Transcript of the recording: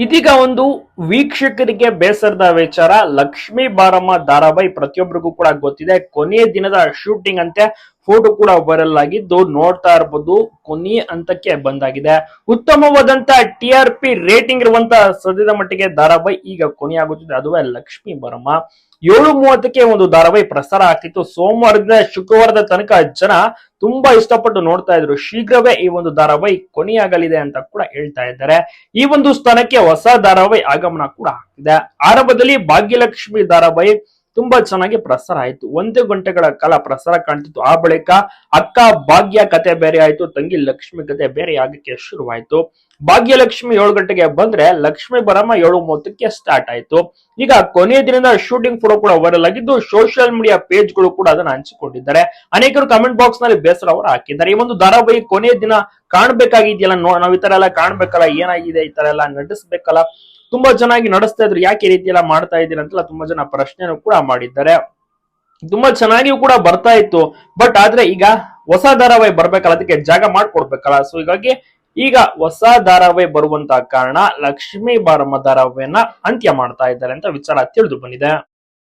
ಇದೀಗ ಒಂದು ವೀಕ್ಷಕರಿಗೆ ಬೇಸರದ ವಿಚಾರ. ಲಕ್ಷ್ಮೀ ಬಾರಮ್ಮ ಧಾರಾವಾಹಿ ಪ್ರತಿಯೊಬ್ಬರಿಗೂ ಕೂಡ ಗೊತ್ತಿದೆ. ಕೊನೆಯ ದಿನದ ಶೂಟಿಂಗ್ ಅಂತೆ ಫೋಟೋ ಕೂಡ ವೈರಲ್ ಆಗಿದ್ದು ನೋಡ್ತಾ ಇರಬಹುದು ಕೊನೆ ಹಂತಕ್ಕೆ ಬಂದಾಗಿದೆ. ಉತ್ತಮವಾದಂತ ಟಿ ಆರ್ ಪಿ ರೇಟಿಂಗ್ ಇರುವಂತಹ ಸದ್ಯದ ಮಟ್ಟಿಗೆ ಧಾರಾವಾಹಿ ಈಗ ಕೊನೆಯಾಗುತ್ತಿದೆ ಅದುವೇ ಲಕ್ಷ್ಮೀ ಬರಮ್ಮ ಏಳು ಮೂವತ್ತಕ್ಕೆ ಒಂದು ಧಾರಾವಾಹಿ ಪ್ರಸಾರ ಆಗ್ತಿತ್ತು. ಸೋಮವಾರದಿಂದ ಶುಕ್ರವಾರದ ತನಕ ಜನ ತುಂಬಾ ಇಷ್ಟಪಟ್ಟು ನೋಡ್ತಾ ಇದ್ರು. ಶೀಘ್ರವೇ ಈ ಒಂದು ಧಾರಾವಾಹಿ ಕೊನೆಯಾಗಲಿದೆ ಅಂತ ಕೂಡ ಹೇಳ್ತಾ ಇದ್ದಾರೆ. ಈ ಒಂದು ಸ್ಥಾನಕ್ಕೆ ಹೊಸ ಧಾರಾವಾಹಿ ಆಗಮನ ಕೂಡ ಆಗ್ತಿದೆ. ಆರಂಭದಲ್ಲಿ ಭಾಗ್ಯಲಕ್ಷ್ಮಿ ಧಾರಾವಾಹಿ ತುಂಬಾ ಚೆನ್ನಾಗಿ ಪ್ರಸಾರ ಆಯ್ತು. ಒಂದು ಗಂಟೆಗಳ ಕಾಲ ಪ್ರಸಾರ ಕಾಣ್ತಿತ್ತು. ಆ ಬಳಿಕ ಅಕ್ಕ ಭಾಗ್ಯ ಕತೆ ಬೇರೆ ಆಯ್ತು, ತಂಗಿ ಲಕ್ಷ್ಮಿ ಕತೆ ಬೇರೆ ಆಗಕ್ಕೆ ಶುರುವಾಯ್ತು. ಭಾಗ್ಯಲಕ್ಷ್ಮಿ ಏಳು ಗಂಟೆಗೆ ಬಂದ್ರೆ ಲಕ್ಷ್ಮಿ ಬರಮ್ಮ ಏಳು ಮೂವತ್ತಕ್ಕೆ ಸ್ಟಾರ್ಟ್ ಆಯ್ತು. ಈಗ ಕೊನೆಯ ದಿನದ ಶೂಟಿಂಗ್ ಫೋಟೋ ಕೂಡ ವೈರಲ್ ಆಗಿದ್ದು ಸೋಷಿಯಲ್ ಮೀಡಿಯಾ ಪೇಜ್ಗಳು ಕೂಡ ಅದನ್ನ ಹಂಚಿಕೊಂಡಿದ್ದಾರೆ. ಅನೇಕರು ಕಮೆಂಟ್ ಬಾಕ್ಸ್ನಲ್ಲಿ ಬೇಸರ ಅವರು ಹಾಕಿದ್ದಾರೆ. ಈ ಒಂದು ಧಾರಾವಾಹಿ ಕೊನೆಯ ದಿನ ಕಾಣ್ಬೇಕಾಗಿದೆಯಲ್ಲ ನಾವು ನಾವ್ ಈ ತರ ಎಲ್ಲ ಕಾಣ್ಬೇಕಲ್ಲ, ಏನಾಗಿದೆ ಈ ತರ ಎಲ್ಲ ನಟಿಸ್ಬೇಕಲ್ಲ. ತುಂಬಾ ಚೆನ್ನಾಗಿ ನಡೆಸ್ತಾ ಇದ್ರು. ಯಾಕೆ ಈ ರೀತಿ ಎಲ್ಲ ಮಾಡ್ತಾ ಇದ್ದೀರಾ ಅಂತೆಲ್ಲ ತುಂಬಾ ಜನ ಪ್ರಶ್ನೆನೂ ಕೂಡ ಮಾಡಿದ್ದಾರೆ. ತುಂಬಾ ಚೆನ್ನಾಗಿಯೂ ಕೂಡ ಬರ್ತಾ ಇತ್ತು. ಬಟ್ ಆದ್ರೆ ಈಗ ಹೊಸ ಧಾರಾವಾಹಿ ಬರ್ಬೇಕಲ್ಲ, ಅದಕ್ಕೆ ಜಾಗ ಮಾಡ್ಕೊಡ್ಬೇಕಲ್ಲ. ಸೊ ಹೀಗಾಗಿ ಈಗ ಹೊಸ ಧಾರಾವಾಹಿ ಬರುವಂತ ಕಾರಣ ಲಕ್ಷ್ಮೀ ಬಾರಮ್ಮ ಧಾರಾವಾಹಿಯನ್ನ ಅಂತ್ಯ ಮಾಡ್ತಾ ಇದ್ದಾರೆ ಅಂತ ವಿಚಾರ ತಿಳಿದು ಬಂದಿದೆ.